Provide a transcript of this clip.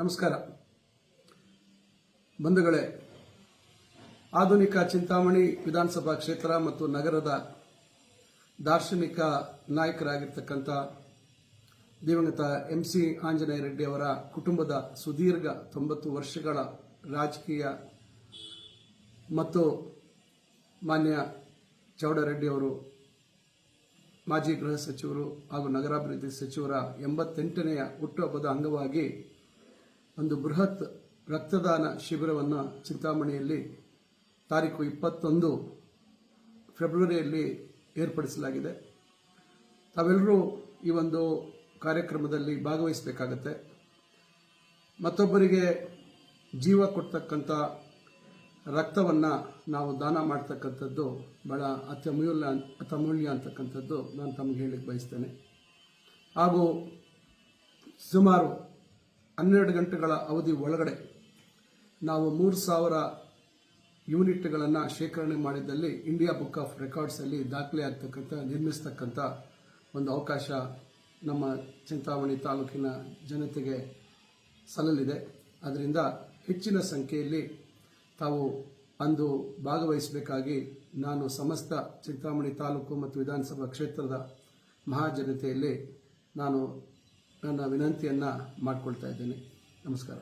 ನಮಸ್ಕಾರ. ಬಂಧುಗಳೇ, ಆಧುನಿಕ ಚಿಂತಾಮಣಿ ವಿಧಾನಸಭಾ ಕ್ಷೇತ್ರ ಮತ್ತು ನಗರದ ದಾರ್ಶನಿಕ ನಾಯಕರಾಗಿರ್ತಕ್ಕಂಥ ದಿವಂಗತ ಎಂ ಸಿ ಆಂಜನೇಯ ರೆಡ್ಡಿ ಅವರ ಕುಟುಂಬದ ಸುದೀರ್ಘ ತೊಂಬತ್ತು ವರ್ಷಗಳ ರಾಜಕೀಯ ಮತ್ತು ಮಾನ್ಯ ಚೌಡರೆಡ್ಡಿ ಅವರು, ಮಾಜಿ ಗೃಹ ಸಚಿವರು ಹಾಗೂ ನಗರಾಭಿವೃದ್ಧಿ ಸಚಿವರ ಎಂಬತ್ತೆಂಟನೆಯ ಹುಟ್ಟುಹಬ್ಬದ ಅಂಗವಾಗಿ ಒಂದು ಬೃಹತ್ ರಕ್ತದಾನ ಶಿಬಿರವನ್ನು ಚಿಂತಾಮಣಿಯಲ್ಲಿ ತಾರೀಕು ಇಪ್ಪತ್ತೊಂದು ಫೆಬ್ರವರಿಯಲ್ಲಿ ಏರ್ಪಡಿಸಲಾಗಿದೆ. ತಾವೆಲ್ಲರೂ ಈ ಒಂದು ಕಾರ್ಯಕ್ರಮದಲ್ಲಿ ಭಾಗವಹಿಸಬೇಕಾಗತ್ತೆ. ಮತ್ತೊಬ್ಬರಿಗೆ ಜೀವ ಕೊಡ್ತಕ್ಕಂಥ ರಕ್ತವನ್ನು ನಾವು ದಾನ ಮಾಡ್ತಕ್ಕಂಥದ್ದು ಬಹಳ ಅತ್ಯಮೂಲ್ಯ ಅತ್ಯಮೂಲ್ಯ ಅಂತಕ್ಕಂಥದ್ದು ನಾನು ತಮಗೆ ಹೇಳಿಕ್ಕೆ ಬಯಸ್ತೇನೆ. ಹಾಗೂ ಸುಮಾರು ಹನ್ನೆರಡು ಗಂಟೆಗಳ ಅವಧಿ ಒಳಗಡೆ ನಾವು ಮೂರು ಸಾವಿರ ಯೂನಿಟ್ಗಳನ್ನು ಶೇಖರಣೆ ಮಾಡಿದ್ದಲ್ಲಿ ಇಂಡಿಯಾ ಬುಕ್ ಆಫ್ ರೆಕಾರ್ಡ್ಸಲ್ಲಿ ದಾಖಲೆ ಆಗ್ತಕ್ಕಂಥ, ನಿರ್ಮಿಸ್ತಕ್ಕಂಥ ಒಂದು ಅವಕಾಶ ನಮ್ಮ ಚಿಂತಾಮಣಿ ತಾಲೂಕಿನ ಜನತೆಗೆ ಸಲ್ಲಲಿದೆ. ಅದರಿಂದ ಹೆಚ್ಚಿನ ಸಂಖ್ಯೆಯಲ್ಲಿ ತಾವು ಅಂದು ಭಾಗವಹಿಸಬೇಕಾಗಿ ನಾನು ಸಮಸ್ತ ಚಿಂತಾಮಣಿ ತಾಲೂಕು ಮತ್ತು ವಿಧಾನಸಭಾ ಕ್ಷೇತ್ರದ ಮಹಾಜನತೆಯಲ್ಲಿ ನಾನು ನನ್ನ ವಿನಂತಿಯನ್ನು ಮಾಡಿಕೊಳ್ತಾ ಇದ್ದೇನೆ. ನಮಸ್ಕಾರ.